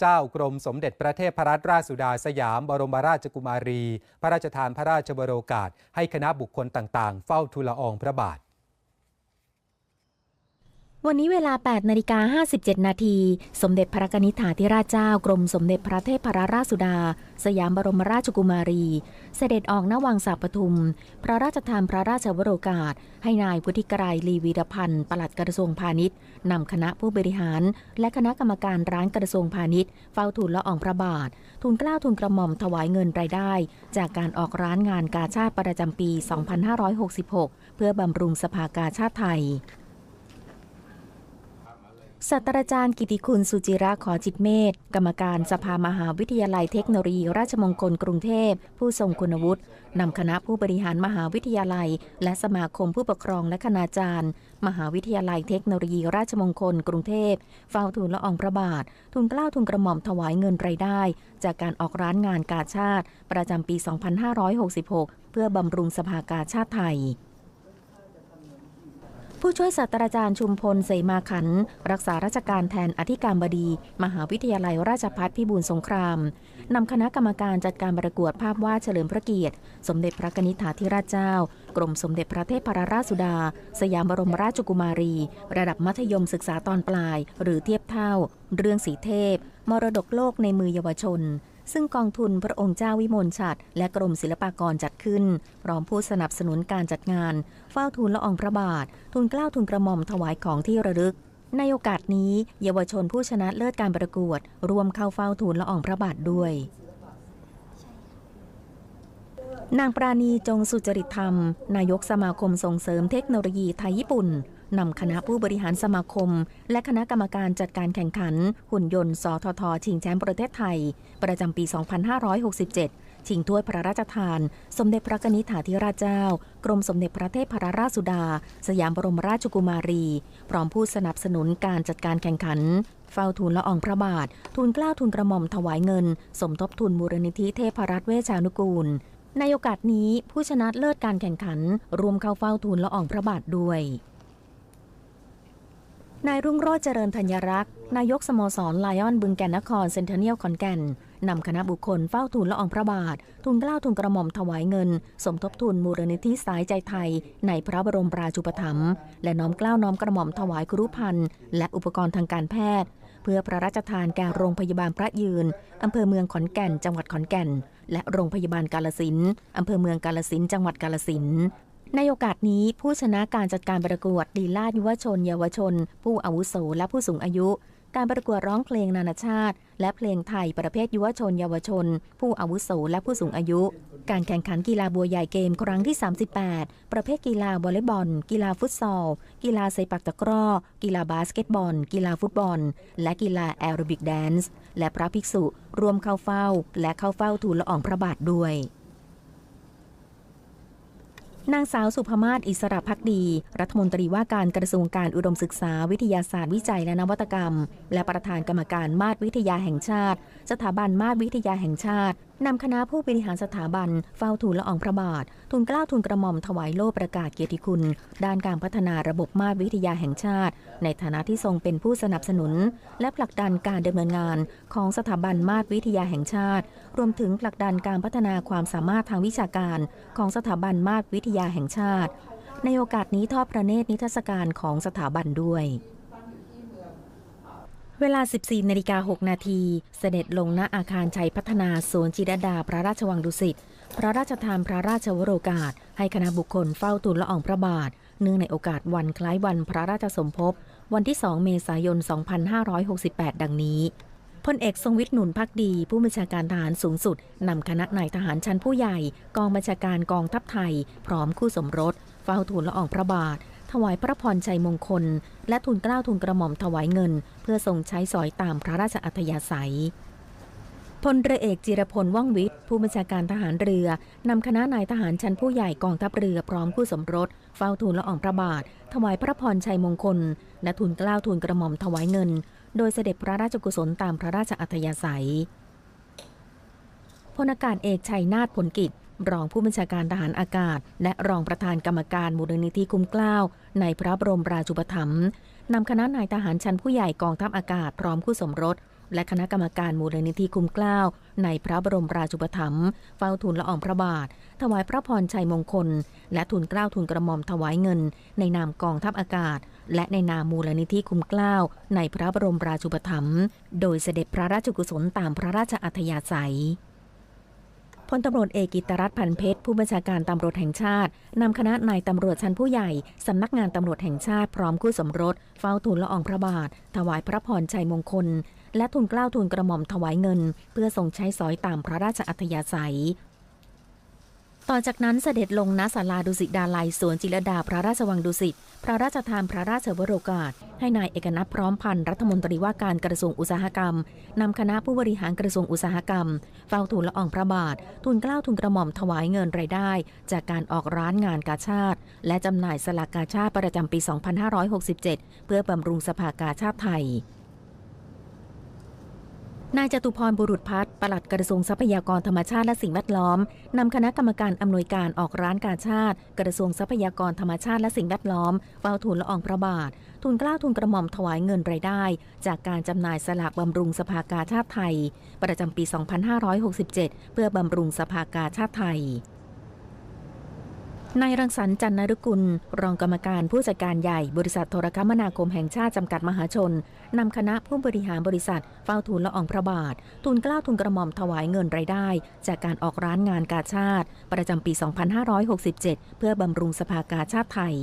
เจ้ากรมสมเด็จพระเทพรัตนราชสุดาสยาม บรมราชกุมารี พระราชทานพระราชบรโอกาส ให้คณะบุคคลต่างๆ เฝ้าทูลอองพระบาท วันนี้เวลา 8 นาฬิกา 57 นาที สมเด็จพระกนิษฐาธิราชเจ้ากรมสมเด็จพระเทพรราชสุดา สยามบรมราชกุมารี เสด็จออกณวังสาปทุม พระราชทานพระราชวโรกาส ให้นายพุทธิกรายลีวีรพันธ์ปลัดกระทรวงพาณิชย์นำคณะผู้บริหาร และคณะกรรมการร้านกระทรวงพาณิชย์เฝ้าทูลละอองพระบาท ทูลเกล้าทูลกระหม่อมถวายเงินรายได้ จากการออกร้านงานกาชาติประจำปี 2566 เพื่อบำรุงสภากาชาติไทย ศาสตราจารย์กิติคุณสุจิระขอจิตเมธกรรมการสภามหาวิทยาลัยเทคโนโลยีราชมงคลกรุงเทพ ผู้ทรงคุณวุฒินำคณะผู้บริหารมหาวิทยาลัย และสมาคมผู้ปกครองและคณาจารย์ มหาวิทยาลัยเทคโนโลยีราชมงคลกรุงเทพเฝ้าทูลละอองพระบาท ทูลเกล้าทูลกระหม่อมถวายเงินรายได้ จากการออกร้านงานกาชาติ ประจำปี 2566 เพื่อบำรุงสภากาชาติไทย ผู้ช่วยศาสตราจารย์ชุมพลเสมาขัน รักษาราชการแทนอธิการบดี มหาวิทยาลัยราชภัฏพิบูลสงครามนำคณะกรรมการจัดการประกวดภาพวาดเฉลิมพระเกียรติ สมเด็จพระนิษฐาธิราชเจ้า กรมสมเด็จพระเทพรราชสุดา สยามบรมราชกุมารี ระดับมัธยมศึกษาตอนปลาย หรือเทียบเท่า เรื่องสีเทพ มรดกโลกในมือเยาวชน ซึ่งกองทุนพระองค์เจ้าวิมลฉัตรและกรมศิลปากรจัดขึ้น พร้อมผู้สนับสนุนการจัดงาน เฝ้าทูลละอองพระบาททูลเกล้าทูลกระหม่อมถวายของที่ระลึก ในโอกาสนี้ เยาวชนผู้ชนะเลิศการประกวด รวมเข้าเฝ้าทูลละอองพระบาทด้วยนางปราณีจงสุจริตธรรม นายกสมาคมส่งเสริมเทคโนโลยีไทยญี่ปุ่น นำคณะผู้บริหารสมาคม และคณะกรรมการจัดการแข่งขัน หุ่นยนต์ สทท ชิงแชมป์ประเทศไทย ประจำปี 2567 ชิงถ้วยพระราชทาน สมเด็จพระนิษฐาธิราชเจ้า กรมสมเด็จพระเทพรราชสุดา สยามบรมราชกุมารี พร้อมผู้สนับสนุนการจัดการแข่งขันเฝ้าทูลละอองพระบาท ทูลเกล้าทูลกระหม่อมถวายเงิน สมทบทุนมูลนิธิเทพรัตน์เวชานุกูล ในโอกาสนี้ผู้ชนะเลิศการแข่งขันรวมเข้าเฝ้าทูลละอองพระบาทด้วย นายรุ่งโรจน์เจริญธัญรักษ์ นายกสโมสรไลออนบึงแก่นนครเซนเทเนียลขอนแก่นนำคณะบุคคลเฝ้าทูลละอองพระบาททูลเกล้าทูลกระหม่อมถวายเงิน สมทบทุนมูลนิธิสายใจไทย ในพระบรมราชูปถัมภ์และน้อมเกล้าน้อมกระหม่อมถวายครุภัณฑ์และอุปกรณ์ทางการแพทย์ เพื่อพระราชทานแก่โรงพยาบาลพระยืนอำเภอเมืองขอนแก่น จังหวัดขอนแก่น และโรงพยาบาลกาลสินอำเภอเมืองกาลสินจังหวัดกาลสิน ในโอกาสนี้ผู้ชนะการจัดการประกวดดีลาดยุวชน เยาวชน ผู้อาวุโสและผู้สูงอายุ การประกวดร้องเพลงนานาชาติ และเพลงไทยประเภทยุวชน เยาวชน ผู้อาวุโสและผู้สูงอายุ การแข่งขันกีฬาบัวใหญ่เกมครั้งที่ 38 ประเภทกีฬาวอลเลย์บอล กีฬาฟุตซอล กีฬาเซปักตะกร้อ กีฬาบาสเกตบอล กีฬาฟุตบอล และกีฬาแอโรบิกแดนซ์และพระภิกษุรวมเข้าเฝ้า และเข้าเฝ้าทูลละอองพระบาทด้วย นางสาวสุภมาศอิสระพักดี รัฐมนตรีว่าการกระทรวงการอุดมศึกษาวิทยาศาสตร์วิจัยและนวัตกรรม และประธานกรรมการมาตรวิทยาแห่งชาติ สถาบันมาตรวิทยาแห่งชาติ นำคณะผู้บริหารสถาบันเฝ้าทูลละอองพระบาท ทูลเกล้าทูลกระหม่อมถวายโล่ประกาศเกียรติคุณ ด้านการพัฒนาระบบมาตรวิทยาแห่งชาติ ในฐานะที่ทรงเป็นผู้สนับสนุน และผลักดันการดำเนินงานของสถาบันมาตรวิทยาแห่งชาติ รวมถึงผลักดันการพัฒนาความสามารถทางวิชาการ ของสถาบันมาตรวิทยาแห่งชาติ ในโอกาสนี้ทอดพระเนตรนิทรรศการของสถาบันด้วย เวลา 14นาฬิกา6นาทีเสด็จลงณอาคารชัยพัฒนาสวนจิรดาพระราชวังดุสิต พระราชทานพระราชวโรกาส ให้คณะบุคคลเฝ้าทูลละอองพระบาท เนื่องในโอกาสวันคล้ายวันพระราชสมภพ วันที่ 2 เมษายน 2568 ดังนี้พลเอกทรงวิทย์หนุนพักดี ผู้บัญชาการทหารสูงสุด นำคณะนายทหารชั้นผู้ใหญ่ กองบัญชาการกองทัพไทย พร้อมคู่สมรส เฝ้าทูลละอองพระบาท ถวายพระพรชัยมงคล และทูลเกล้าทูลกระหม่อมถวายเงิน เพื่อทรงใช้สอยตามพระราชอัธยาศัยพลเรือเอกจิรพลว่องวิทย์ ผู้บัญชาการทหารเรือนำคณะนายทหารชั้นผู้ใหญ่กองทัพเรือพร้อมคู่สมรสเฝ้าทูลละอองพระบาท ถวายพระพรชัยมงคล และทูลเกล้าทูลกระหม่อมถวายเงิน โดยเสด็จพระราชกุศลตามพระราชอัธยาศัยพลอากาศเอกชัยนาทผลกิจ รองผู้บัญชาการทหารอากาศ และรองประธานกรรมการมูลนิธิคุ้มเกล้าในพระบรมราชูปถัมภ์นำคณะนายทหารชั้นผู้ใหญ่กองทัพอากาศพร้อมคู่สมรส และคณะกรรมการมูลนิธิคุ้มเกล้าในพระบรมราชูปถัมภ์เฝ้าทูลละอองพระบาท ถวายพระพรชัยมงคล และทูลเกล้าทูลกระหม่อมถวายเงิน ในนามกองทัพอากาศ และในนามมูลนิธิคุ้มเกล้าในพระบรมราชูปถัมภ์โดยเสด็จพระราชกุศลตามพระราชอัธยาศัย พลตำรวจเอกกิตรัตน์พันเพชรผู้บัญชาการตำรวจแห่งชาตินำคณะนายตำรวจชั้นผู้ใหญ่สำนักงานตำรวจแห่งชาติพร้อมคู่สมรส เฝ้าทูลละอองพระบาท ถวายพระพรชัยมงคล และทูลเกล้าทูลกระหม่อมถวายเงิน เพื่อทรงใช้สอยตามพระราชอัธยาศัย ต่อจากนั้นเสด็จลงณศาลาดุสิตดาลัยสวนจิรดาพระราชวังดุสิตพระราชทานพระราชวโรกาส ให้นายเอกนัทพร้อมพันธ์รัฐมนตรีว่าการกระทรวงอุตสาหกรรมนำคณะผู้บริหารกระทรวงอุตสาหกรรม เฝ้าทูลละอองพระบาททูลเกล้าทูลกระหม่อมถวายเงินรายได้ จากการออกร้านงานกาชาติ และจำหน่ายสลากกาชาติประจำปี 2567 เพื่อบำรุงสภากาชาติไทย นายจตุพรบุรุษพัฒน์ปลัดกระทรวงทรัพยากรธรรมชาติและสิ่งแวดล้อมนำคณะกรรมการอำนวยการออกร้านกาชาติ กระทรวงทรัพยากรธรรมชาติและสิ่งแวดล้อมเฝ้าทูลละอองพระบาททูลกล้าทูลกระหม่อมถวายเงินรายได้ จากการจำหน่ายสลากบำรุงสภากาชาติไทย ประจำปี 2567 เพื่อบำรุงสภากาชาติไทย นายรังสรรค์จันนรุกุล รองกรรมการผู้จัดการใหญ่บริษัทโทรคมนาคมแห่งชาติจำกัดมหาชน นำคณะผู้บริหารบริษัทเฝ้าทูลละอองพระบาท ทูลเกล้าทูลกระหม่อมถวายเงินรายได้ จากการออกร้านงานกาชาติ ประจำปี 2567 เพื่อบำรุงสภากาชาติไทย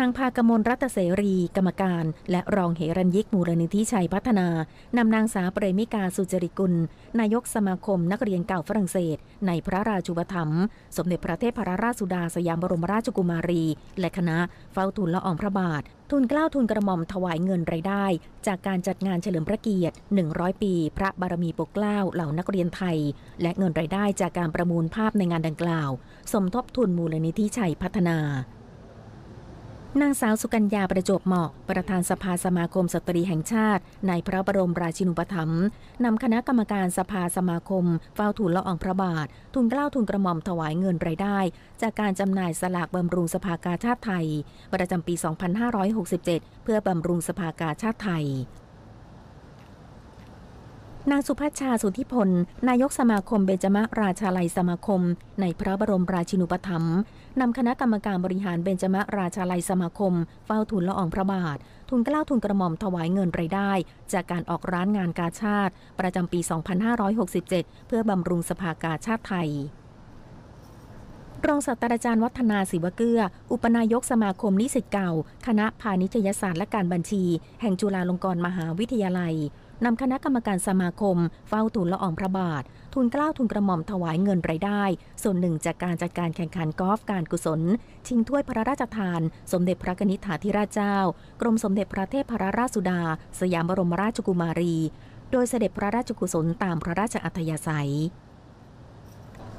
นางพากมลรัตเสรี กรรมการ และรองเหรัญยิกมูลนิธิชัยพัฒนานำนางสาวเปรมิกาสุจริกุล นายกสมาคมนักเรียนเก่าฝรั่งเศส ในพระราชูปถัมภ์สมเด็จพระเทพรราชสุดาสยามบรมราชกุมารี และคณะเฝ้าทูลละอองพระบาททูลเกล้าทูลกระหม่อมถวายเงินรายได้ จากการจัดงานเฉลิมพระเกียรติ 100 ปี พระบารมีปกเกล้าเหล่านักเรียนไทย และเงินรายได้จากการประมูลภาพในงานดังกล่าว สมทบทุนมูลนิธิชัยพัฒนา นางสาวสุกัญญาประจวบเหมาะ ประธานสภาสมาคมสตรีแห่งชาติ ในพระบรมราชินูปถัมภ์นำคณะกรรมการสภาสมาคม เฝ้าทูลละอองพระบาท ทุนเกล้าทุนกระหม่อมถวายเงินรายได้ จากการจำหน่ายสลากบำรุงสภากาชาติไทย ประจำปี 2567 เพื่อบำรุงสภากาชาติไทย นางสุพัชชาสุธิพล นายกสมาคมเบญจมราชาลัยสมาคม ในพระบรมราชินูปถัมภ์นำคณะกรรมการบริหารเบญจมราชาลัยสมาคม เฝ้าทูลละอองพระบาททูลเกล้าทูลกระหม่อมถวายเงินรายได้ จากการออกร้านงานกาชาติ ประจำปี 2567 เพื่อบำรุงสภากาชาติไทยรองศาสตราจารย์วัฒนาศิวเกื้อ อุปนายกสมาคมนิสิตเก่า คณะพาณิชยศาสตร์และการบัญชี แห่งจุฬาลงกรณ์มหาวิทยาลัย นำคณะกรรมการสมาคม เฝ้าทูลละอองพระบาททูลเกล้าวทูลกระหม่อมถวายเงินรายได้ ส่วนหนึ่งจากการจัดการแข่งขันกอล์ฟการกุศล ชิงถ้วยพระราชทาน สมเด็จพระนิษฐาธิราชเจ้า กรมสมเด็จพระเทพรราชสุดา สยามบรมราชกุมารี โดยเสด็จพระราชกุศลตามพระราชอัธยาศัย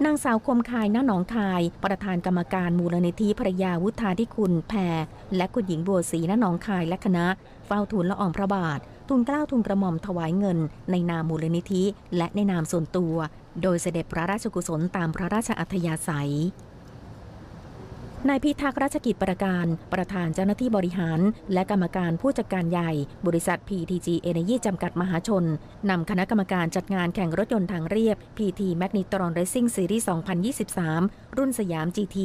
นางสาวคมคายน้าหนองคาย ประธานกรรมการมูลนิธิภรรยาวุฒาธิคุณแพรและคุณหญิงบัวศรีน้าหนองคายและคณะ เฝ้าทูลละอองพระบาท ทูลเกล้าทูลกระหม่อมถวายเงิน ในนามมูลนิธิ และในนามส่วนตัว โดยเสด็จพระราชกุศลตามพระราชอัธยาศัย นายพิทักษ์ราชกิจประการ ประธานเจ้าหน้าที่บริหาร และกรรมการผู้จัดการใหญ่ บริษัท PTG Energy จำกัดมหาชน นำคณะกรรมการจัดงานแข่งรถยนต์ทางเรียบ PT Magnetron Racing Series 2023 รุ่นสยาม GT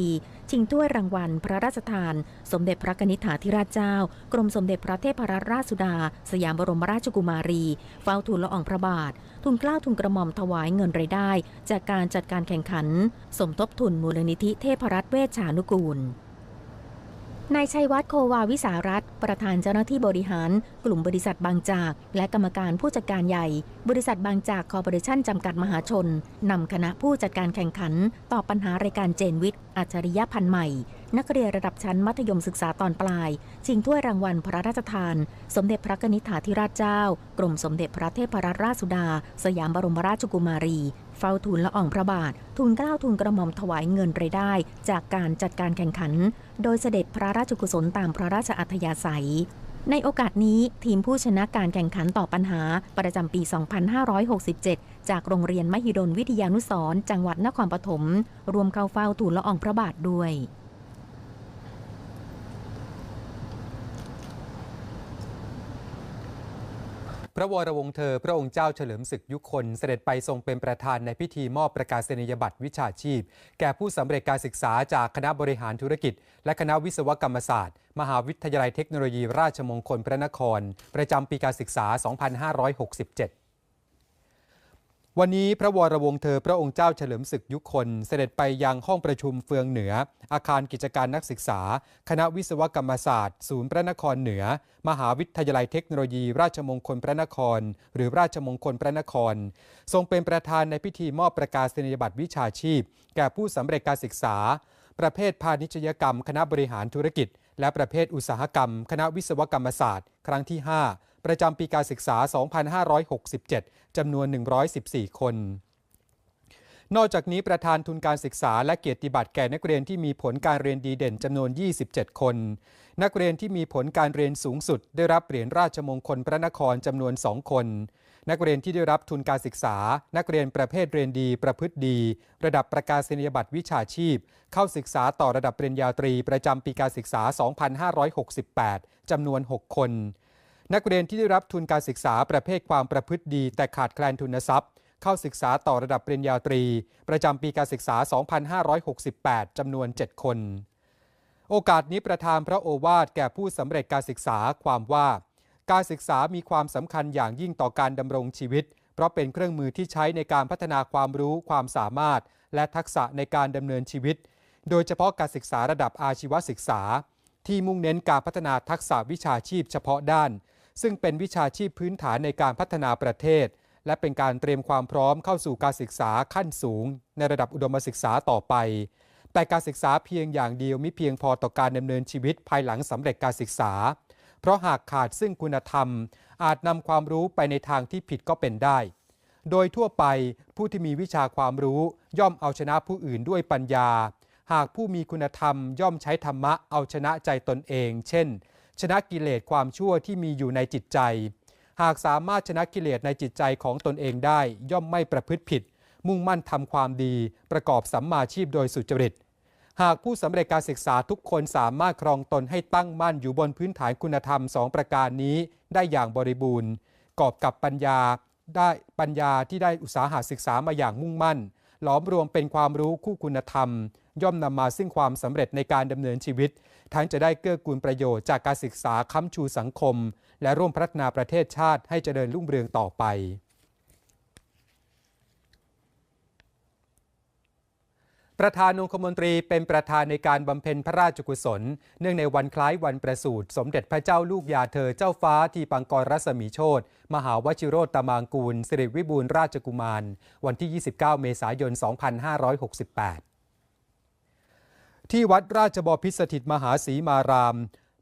ชิงถ้วยรางวัล พระราชทาน สมเด็จพระกนิษฐาธิราชเจ้า กรมสมเด็จพระเทพรัตนราชสุดา สยามบรมราชกุมารี เฝ้าทูลละอองพระบาท ทุนกล้าวทุนกระหม่อมถวายเงินรายได้ จากการจัดการแข่งขัน สมทบทุนมูลนิธิเทพรัตน์เวชชานุกูล นายชัยวัฒน์โควาวิสารัตประธานเจ้าหน้าที่บริหาร กลุ่มบริษัทบางจาก และกรรมการผู้จัดการใหญ่ บริษัทบางจากคอร์ปอเรชั่นจำกัดมหาชน นำคณะผู้จัดการแข่งขัน ตอบปัญหารายการเจนวิทย์อัจฉริยะพันธ์ใหม่ นักเรียนระดับชั้นมัธยมศึกษาตอนปลาย ชิงถ้วยรางวัลพระราชทาน สมเด็จพระนิษฐาธิราชเจ้า กรมสมเด็จพระเทพรัตนราชสุดา สยามบรมราชกุมารี เฝ้าทูลละอองพระบาท ทูลเกล้าทูลกระหม่อมถวายเงินรายได้ จากการจัดการแข่งขัน โดยเสด็จพระราชกุศลตามพระราชอัธยาศัย ในโอกาสนี้ทีมผู้ชนะการแข่งขันต่อปัญหาประจำปี 2567 จากโรงเรียนมหิดลวิทยานุสร์จังหวัดนครปฐมรวมเข้าเฝ้าทูลละอองพระบาทด้วย พระวรวงศ์เธอ พระองค์เจ้าเฉลิมศึกยุคน เสด็จไปทรงเป็นประธานในพิธีมอบประกาศนียบัตรวิชาชีพ แก่ผู้สำเร็จการศึกษาจากคณะบริหารธุรกิจ และคณะวิศวกรรมศาสตร์ มหาวิทยาลัยเทคโนโลยีราชมงคลพระนคร ประจำปีการศึกษา 2567 วันนี้พระวรวงศ์เธอพระองค์เจ้าเฉลิมศึกยุคลเสด็จไปยังห้องประชุมเฟืองเหนือ อาคารกิจการนักศึกษา คณะวิศวกรรมศาสตร์ ศูนย์พระนครเหนือ มหาวิทยาลัยเทคโนโลยี ราชมงคลพระนคร หรือราชมงคลพระนคร ทรงเป็นประธานในพิธีมอบประกาศนียบัตรวิชาชีพ แก่ผู้สำเร็จการศึกษา ประเภทพาณิชยกรรม คณะบริหารธุรกิจ และประเภทอุตสาหกรรม คณะวิศวกรรมศาสตร์ ครั้งที่ 5 ประจำปีการศึกษา 2567 จำนวน 114 คนนอกจากนี้ประธานทุนการศึกษาและเกียรติบัตรแก่นักเรียนที่มีผลการเรียนดีเด่นจำนวน 27 คน นักเรียนที่มีผลการเรียนสูงสุด ได้รับเหรียญราชมงคลพระนครจำนวน 2 คน นักเรียนที่ได้รับทุนการศึกษา นักเรียนประเภทเรียนดีประพฤติดี ระดับประกาศนียบัตรวิชาชีพ เข้าศึกษาต่อระดับปริญญาตรีประจำปีการศึกษา 2568 จำนวน 6 คน นักเรียนที่ได้รับทุนการศึกษาประเภทความประพฤติดี แต่ขาดแคลนทุนทรัพย์ เข้าศึกษาต่อระดับปริญญาตรี ประจำปีการศึกษา 2568 จำนวน 7 คน โอกาสนี้ประธานพระโอวาทแก่ผู้สำเร็จการศึกษาความว่า การศึกษามีความสำคัญอย่างยิ่งต่อการดำรงชีวิต เพราะเป็นเครื่องมือที่ใช้ในการพัฒนาความรู้ความสามารถ และทักษะในการดำเนินชีวิต โดยเฉพาะการศึกษาระดับอาชีวศึกษา ที่มุ่งเน้นการพัฒนาทักษะวิชาชีพเฉพาะด้าน ซึ่งเป็นวิชาชีพพื้นฐานในการพัฒนาประเทศ และเป็นการเตรียมความพร้อมเข้าสู่การศึกษาขั้นสูง ในระดับอุดมศึกษาต่อไป แต่การศึกษาเพียงอย่างเดียวม่เพียงพอต่อการดำเนินชีวิตภายหลังสำเร็จการศึกษา เพราะหากขาดซึ่งคุณธรรม อาจนำความรู้ไปในทางที่ผิดก็เป็นได้ โดยทั่วไปผู้ที่มีวิชาความรู้ย่อมเอาชนะผู้อื่นด้วยปัญญา หากผู้มีคุณธรรมย่อมใช้ธรรมะเอาชนะใจตนเอง เช่น ชนะกิเลสความชั่วที่มีอยู่ในจิตใจ หากสามารถชนะกิเลสในจิตใจของตนเองได้ ย่อมไม่ประพฤติผิด มุ่งมั่นทำความดี ประกอบสัมมาชีพโดยสุจริต หากผู้สำเร็จการศึกษาทุกคนสามารถครองตนให้ตั้งมั่นอยู่บนพื้นฐานคุณธรรมสองประการนี้ได้อย่างบริบูรณ์ กอบกับปัญญาได้ปัญญาที่ได้อุตสาหาศึกษามาอย่างมุ่งมั่น หลอมรวมเป็นความรู้คู่คุณธรรม ย่อมนำมาซึ่งความสำเร็จในการดำเนินชีวิต ทั้งจะได้เกื้อกูลประโยชน์จากการศึกษาค้ำชูสังคม และร่วมพัฒนาประเทศชาติให้เจริญรุ่งเรืองต่อไปประธานองคมนตรีเป็นประธานในการบำเพ็ญพระราชกุศล เนื่องในวันคล้ายวันประสูติ สมเด็จพระเจ้าลูกยาเธอเจ้าฟ้าทีปังกรรัศมีโชตมหาวชิโรตมางกูลสิริวิบูลราชกุมาร วันที่ 29 เมษายน 2568 ที่วัดราชบพิตรสถิตมหาศรีมาราม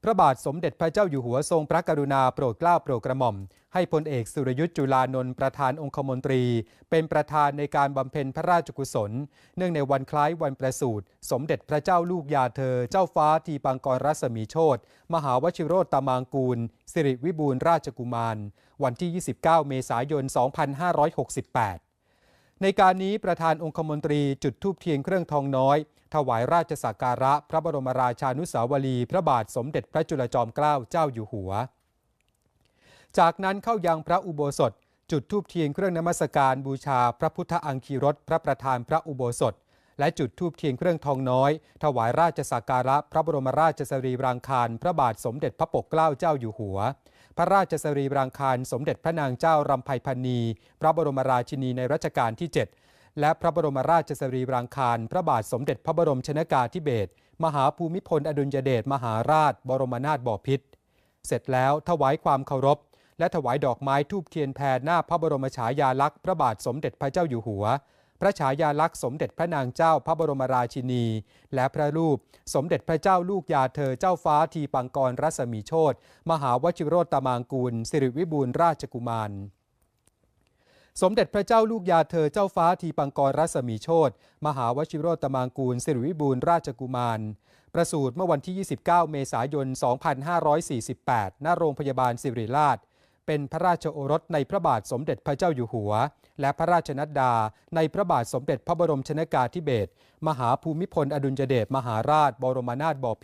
พระบาทสมเด็จพระเจ้าอยู่หัวทรงพระกรุณาโปรดเกล้าโปรดกระหม่อม ให้พลเอกสุรยุทธ์จุลานนท์ประธานองคมนตรี เป็นประธานในการบำเพ็ญพระราชกุศล เนื่องในวันคล้ายวันประสูติสมเด็จพระเจ้าลูกยาเธอ เจ้าฟ้าทีปังกรรัศมีโชตมหาวชิโรตามางกูล สิริวิบูลราชกุมาร วันที่ 29 เมษายน 2568 ในการนี้ประธานองคมนตรีจุดธูปเทียนเครื่องทองน้อย ถวายราชสักการะ พระบรมราชานุสาวรี พระบาทสมเด็จพระจุลจอมเกล้าเจ้าอยู่หัว จากนั้นเข้ายังพระอุโบสถ จุดธูปเทียนเครื่องนมัสการบูชาพระพุทธอังคีรสพระประธานพระอุโบสถ และจุดธูปเทียนเครื่องทองน้อย ถวายราชสักการะ พระบรมราชสรีรางคารพระบาทสมเด็จพระปกเกล้าเจ้าอยู่หัว พระราชสรีรางคารสมเด็จพระนางเจ้ารำไพพรรณีพระบรมราชินีในรัชกาลที่ 7 และพระบรมราชสรีรางคาร พระบาทสมเด็จพระบรมชนากาธิเบศรมหาภูมิพลอดุลยเดชมหาราช บรมนาถบพิตรเสร็จแล้วถวายความเคารพ และถวายดอกไม้ทูบเทียนแพรหน้าพระบรมฉายาลักษณ์พระบาทสมเด็จพระเจ้าอยู่หัว พระฉายาลักษณ์สมเด็จพระนางเจ้าพระบรมราชินี และพระรูปสมเด็จพระเจ้าลูกยาเธอเจ้าฟ้าทีปังกรรัศมีโชตมหาวชิโรตตามางกูล สิริวิบูลราชกุมารสมเด็จพระเจ้าลูกยาเธอเจ้าฟ้าทีปังกรรัศมีโชตมหาวชิโรตมางกูล สิริวิบูลราชกุมาร ประสูติเมื่อวันที่ 29 เมษายน 2548 ณ โรงพยาบาลสิริราช เป็นพระราชโอรสในพระบาทสมเด็จพระเจ้าอยู่หัว และพระราชนัดดา ในพระบาทสมเด็จพระบรมชนากาธิเบศรมหาภูมิพลอดุลยเดชมหาราชบรมนาถบ